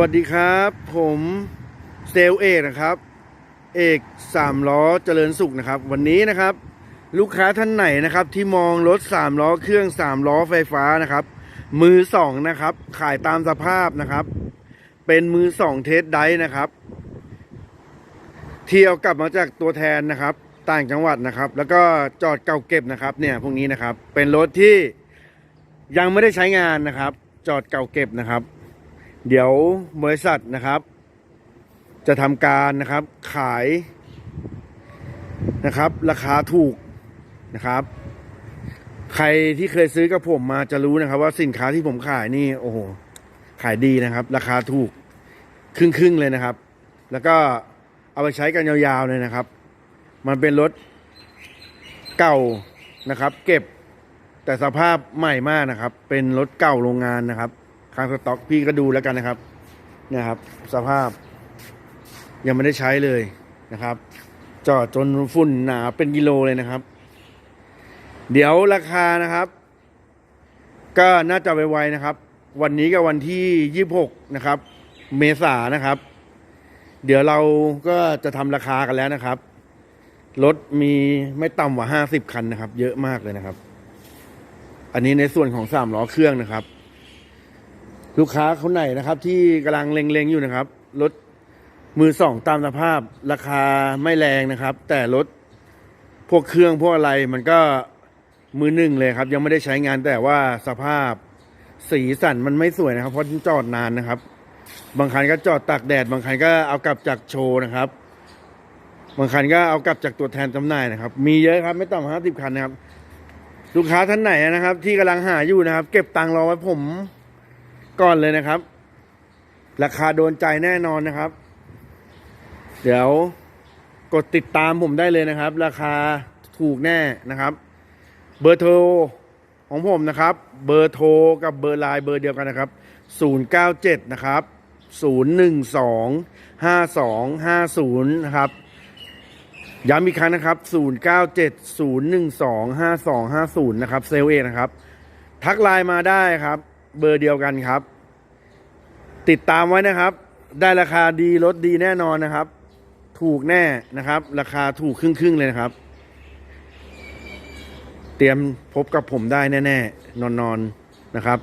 วัสดีครับ ผมเซลเอกนะครับ เอกสามล้อเจริญสุขนะครับ วันนี้นะครับ ลูกค้าท่านไหนนะครับที่มองรถสามล้อเครื่องสามล้อไฟฟ้านะครับ มือสองนะครับ ขายตามสภาพนะครับ เป็นมือสองเทสไดฟ์นะครับ เที่เอากลับมาจากตัวแทนนะครับ ต่างจังหวัดนะครับ แล้วก็จอดเก่าเก็บนะครับ เนี่ยพวกนี้นะครับ เป็นรถที่ยังไม่ได้ใช้งานนะครับ จอดเก่าเก็บนะครับ เดี๋ยวบริษัทนะครับ จะทำการนะครับขายนะครับ ราคาถูกนะครับ ใครที่เคยซื้อกับผมมาจะรู้นะครับ ว่าสินค้าที่ผมขายนี่โอ้โหขายดีนะครับ ราคาถูกครึ่งครึ่งๆเลยนะครับ แล้วก็เอาไปใช้กันยาวๆเลยนะครับ มันเป็นรถเก่านะครับ เก็บแต่สภาพใหม่มากนะครับ เป็นรถเก่าโรงงานนะครับ ค้างสต็อกพี่ก็ดูแล้วกันนะครับเนี่ยครับ สภาพ ยังไม่ได้ใช้เลยนะครับจอดจนฝุ่นหนาเป็นกิโลเลยนะครับ เดี๋ยวราคานะครับ ก็น่าจะไวๆนะครับ วันนี้กับวันที่ยี่หกนะครับ เมษานะครับ เดี๋ยวเราก็จะทำราคากันแล้วนะครับรถมีไม่ต่ำกว่าห้าสิบคันนะครับ เยอะมากเลยนะครับ อันนี้ในส่วนของสามล้อเครื่องนะครับ ลูกค้าคนไหนนะครับ ที่กำลังเล็งๆอยู่นะครับรถมือสองตามสภาพราคาไม่แรงนะครับ แต่รถพวกเครื่องพวกอะไรมันก็มือหนึ่งเลยครับ ยังไม่ได้ใช้งานแต่ว่าสภาพสีสันมันไม่สวยนะครับ เพราะจอดนานนะครับ บางคันก็จอดตากแดด บางคันก็เอากลับจากโชว์นะครับ บางคันก็เอากลับจากตัวแทนจำหน่ายนะครับ มีเยอะครับไม่ต่ำห้าสิบคันนะครับ ลูกค้าท่านไหนนะครับ ที่กำลังหาอยู่นะครับ เก็บตังค์รอไว้ผม ก่อนเลยนะครับ ราคาโดนใจแน่นอนนะครับ เดี๋ยวกดติดตามผมได้เลยนะครับ ราคาถูกแน่นะครับ เบอร์โทรของผมนะครับ เบอร์โทรกับเบอร์ไลน์เบอร์เดียวกันนะครับ 097 นะครับ 012 5250 นะครับย้ำอีกครั้งนะครับ 097 012 5250 นะครับ เซลเอนะครับ ทักไลน์มาได้ครับ เบอร์เดียวกันครับ ติดตามไว้นะครับ ได้ราคาดีรถดีแน่นอนนะครับ ถูกแน่นะครับ ราคาถูกครึ่งๆเลยนะครับ เตรียมพบกับผมได้แน่ๆนอนๆนะครับ